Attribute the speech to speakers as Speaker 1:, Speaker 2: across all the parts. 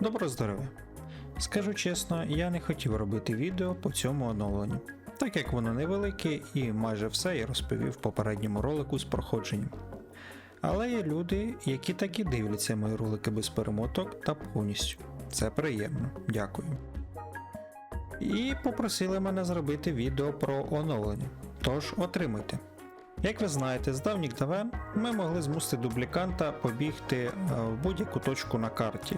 Speaker 1: Добро здоров'я! Скажу чесно, я не хотів робити відео по цьому оновленню, так як воно невелике і майже все я розповів в попередньому ролику з проходженням. Але є люди, які так і дивляться мої ролики без перемоток та повністю. Це приємно, дякую. І попросили мене зробити відео про оновлення. Тож отримуйте. Як ви знаєте, з давніх давен ми могли змусити дубліканта побігти е, в будь-яку точку на карті,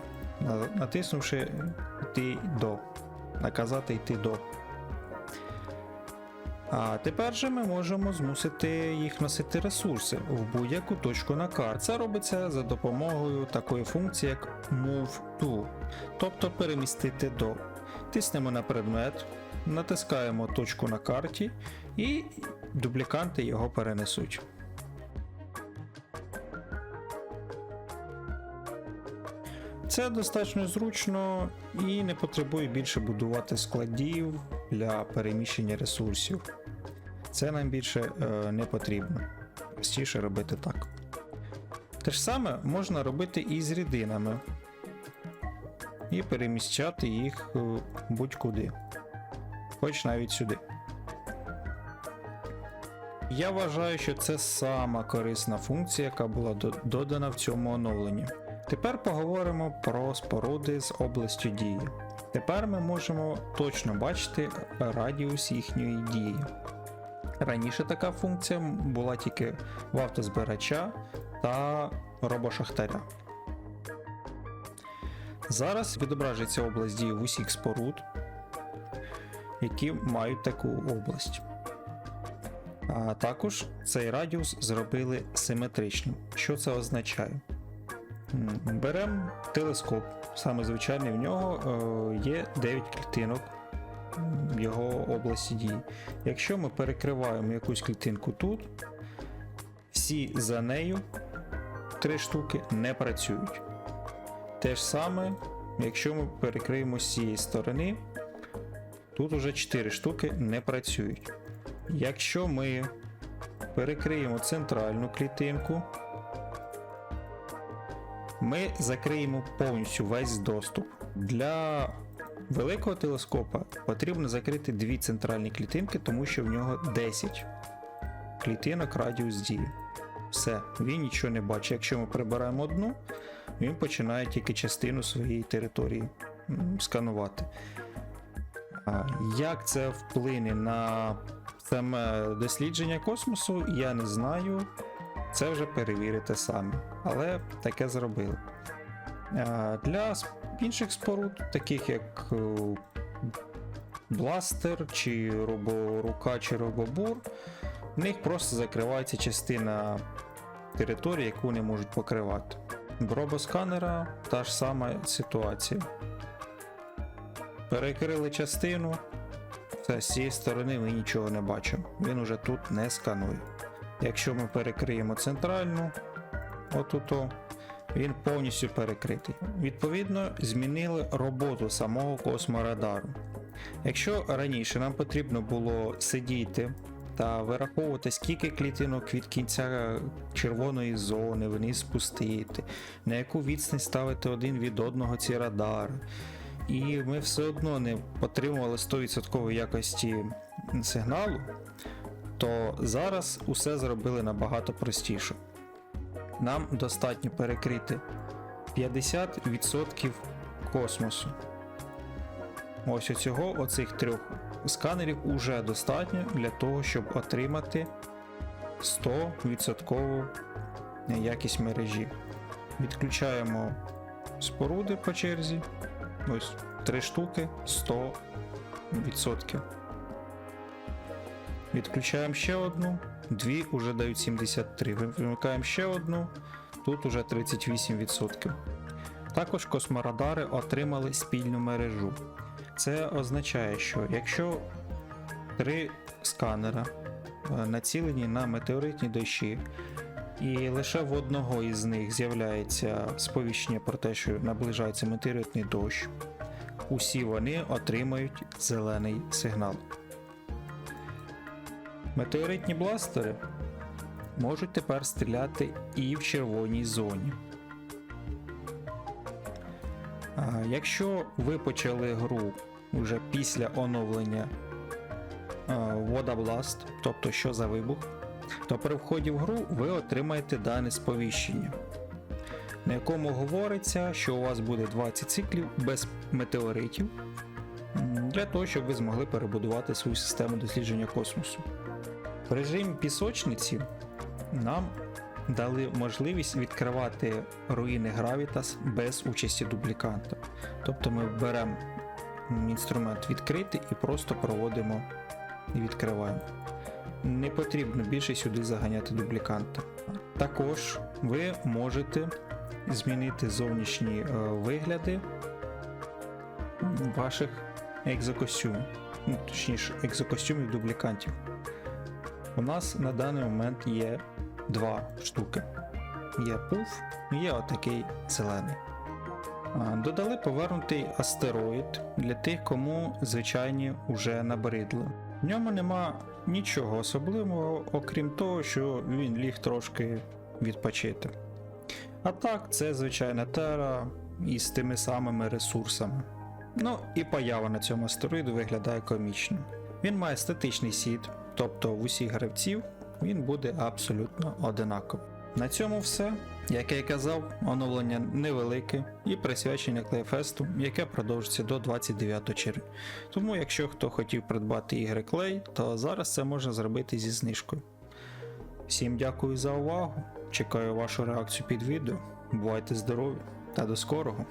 Speaker 1: натиснувши йти до, наказати йти до. А тепер же ми можемо змусити їх носити ресурси в будь-яку точку на карті. Це робиться за допомогою такої функції, як Move to, тобто перемістити до. Тиснемо на предмет, натискаємо точку на карті і дубліканти його перенесуть. Це достатньо зручно і не потребує більше будувати складів для переміщення ресурсів. Це нам більше е, не потрібно. Простіше робити так. Те ж саме можна робити і з рідинами. І переміщати їх е, будь-куди. Хоч навіть сюди. Я вважаю, що це сама корисна функція, яка була додана в цьому оновленні. Тепер поговоримо про споруди з областю дії. Тепер ми можемо точно бачити радіус їхньої дії. Раніше така функція була тільки в автозбирача та робошахтаря. Зараз відображується область дії в усіх споруд, які мають таку область. А також цей радіус зробили симетричним. Що це означає? Беремо телескоп, саме звичайний в нього е, є 9 клітинок його області дії. Якщо ми перекриваємо якусь клітинку тут, всі за нею 3 штуки не працюють. Те ж саме, якщо ми перекриємо з цієї сторони, тут уже 4 штуки не працюють. Якщо ми перекриємо центральну клітинку, ми закриємо повністю весь доступ. Для великого телескопа потрібно закрити дві центральні клітинки, тому що в нього 10 клітинок радіус дії. Все, він нічого не бачить. Якщо ми прибираємо одну, він починає тільки частину своєї території сканувати. Як це вплине на саме дослідження космосу, я не знаю. Це вже перевірите самі. Але таке зробили. Для інших споруд, таких як е, бластер, чи роборука, чи робобур, в них просто закривається частина території, яку не можуть покривати. В робосканера та ж сама ситуація. Перекрили частину, все, з цієї сторони ми нічого не бачимо. Він уже тут не сканує. Якщо ми перекриємо центральну, отуто, він повністю перекритий. Відповідно, змінили роботу самого косморадару. Якщо раніше нам потрібно було сидіти та вираховувати, скільки клітинок від кінця червоної зони вниз спустити, на яку відстань ставити один від одного ці радари, і ми все одно не отримували 100% якості сигналу, то зараз усе зробили набагато простіше. Нам достатньо перекрити 50% космосу. Ось оцього, оцих трьох сканерів уже достатньо для того, щоб отримати 100% якість мережі. Відключаємо споруди по черзі. Ось 3 штуки 100%. Відключаємо ще одну, дві вже дають 73. Вимикаємо ще одну, тут уже 38%. Також косморадари отримали спільну мережу. Це означає, що якщо три сканера е, націлені на метеоритні дощі, і лише в одного із них з'являється сповіщення про те, що наближається метеоритний дощ, усі вони отримають зелений сигнал. Метеоритні бластери можуть тепер стріляти і в червоній зоні. Якщо ви почали гру вже після оновлення Water тобто що за вибух, то при вході в гру ви отримаєте дане сповіщення, на якому говориться, що у вас буде 20 циклів без метеоритів для того, щоб ви змогли перебудувати свою систему дослідження космосу. В режимі пісочниці нам дали можливість відкривати руїни Гравітас без участі дубліканта. Тобто ми беремо інструмент відкрити і просто проводимо і відкриваємо. Не потрібно більше сюди заганяти дубліканта. Також ви можете змінити зовнішні е, вигляди ваших екзокостюмів, ну, точніше, екзокостюмів дублікантів. У нас на даний момент є два штуки. Є пуф і є отакий зелений. Додали повернутий астероїд для тих, кому звичайні вже набридли. В ньому нема нічого особливого, окрім того, що він ліг трошки відпочити. А так, це звичайна тера із тими самими ресурсами. Ну і поява на цьому астероїду виглядає комічно. Він має статичний сід, тобто в усіх гравців він буде абсолютно одинаковий. На цьому все. Як я і казав, оновлення невелике і присвячення Клейфесту, яке продовжиться до 29 червня. Тому, якщо хто хотів придбати ігри Клей, то зараз це можна зробити зі знижкою. Всім дякую за увагу. Чекаю вашу реакцію під відео. Бувайте здорові та до скорого!